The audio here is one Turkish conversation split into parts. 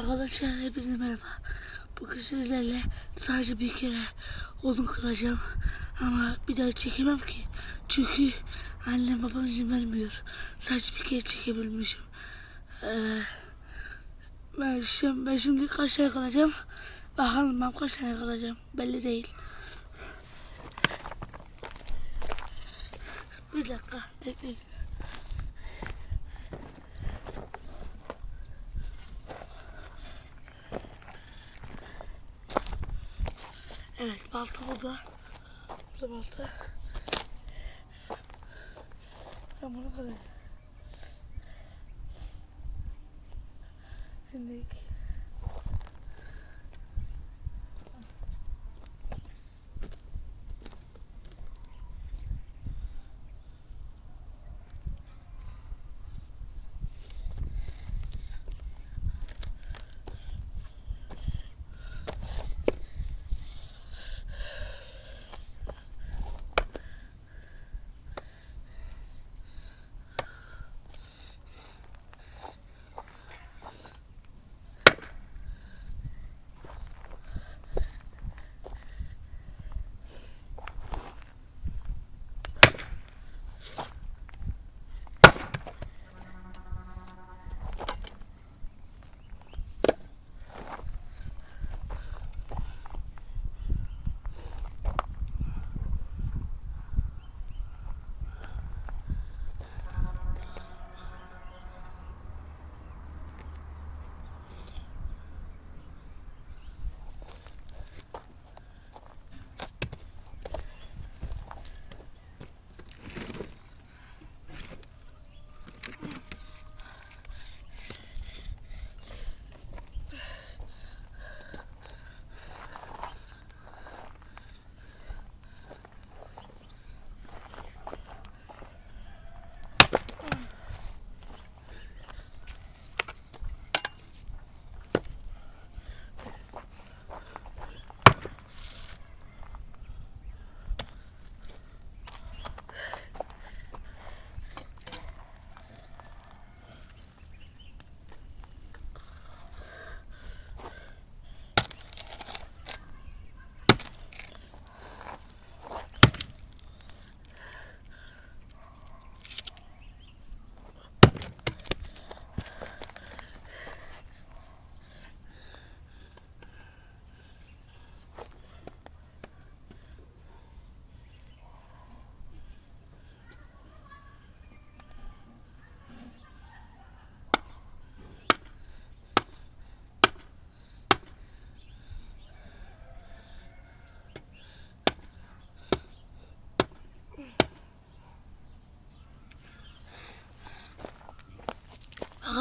Arkadaşlar hepinize merhaba. Bugün sizlerle sadece bir kere odun kıracağım. Ama bir daha çekemem ki. Çünkü annem babam izin vermiyor. Sadece bir kere çekebilmişim. Ee, ben, şimdi, ben şimdi kaç tane kıracağım? Bakalım ben kaç tane kıracağım. Belli değil. Bir dakika bekleyin. Evet balta burada. Burada balta. Ben bunu kırayım. Şimdi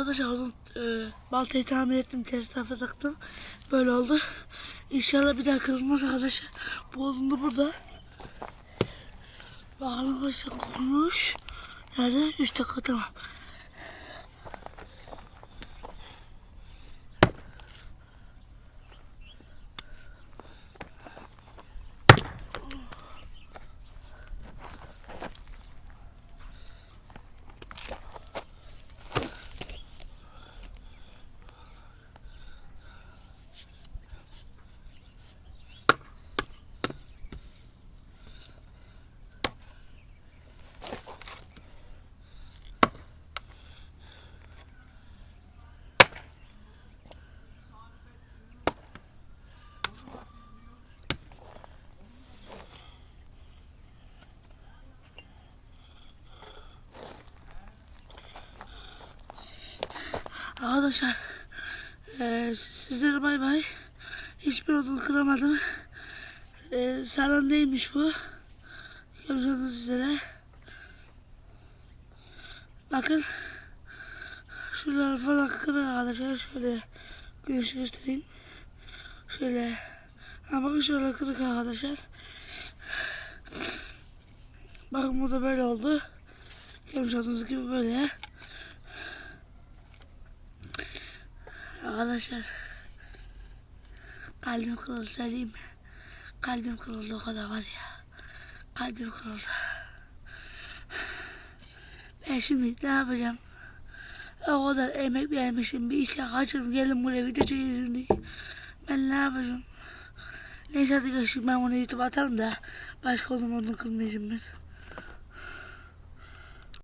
Arkadaşlar onun e, baltayı tamir ettim. Ters tarafa taktım. Böyle oldu. İnşallah bir daha kırılmaz arkadaşlar. Bu odun da burada. Bakalım kaç dakika olmuş. Nerede? 3 dakika tamam. Arkadaşlar eee sizlere bay bay. Hiçbir odunu kıramadım. Eee sağlam değilmiş bu. Göreceğiz sizlere. Bakın. Şuraları falan kırık arkadaşlar. Şöyle güneş göstereyim. Şöyle. Ha bakın şöyle kırık arkadaşlar. Bakın bu da böyle oldu. Görmüş olduğunuz gibi böyle. Arkadaşlar kalbim kırıldı söyleyeyim mi? Kalbim kırıldı o kadar var ya. Kalbim kırıldı. Ben şimdi ne yapacağım? O kadar emek vermişim bir işe kaçırım gelin buraya video diye. Ben ne yapacağım? Neyse hadi görüşürüz ben onu YouTube'a atarım da başka onun onu kılmayacağım ben.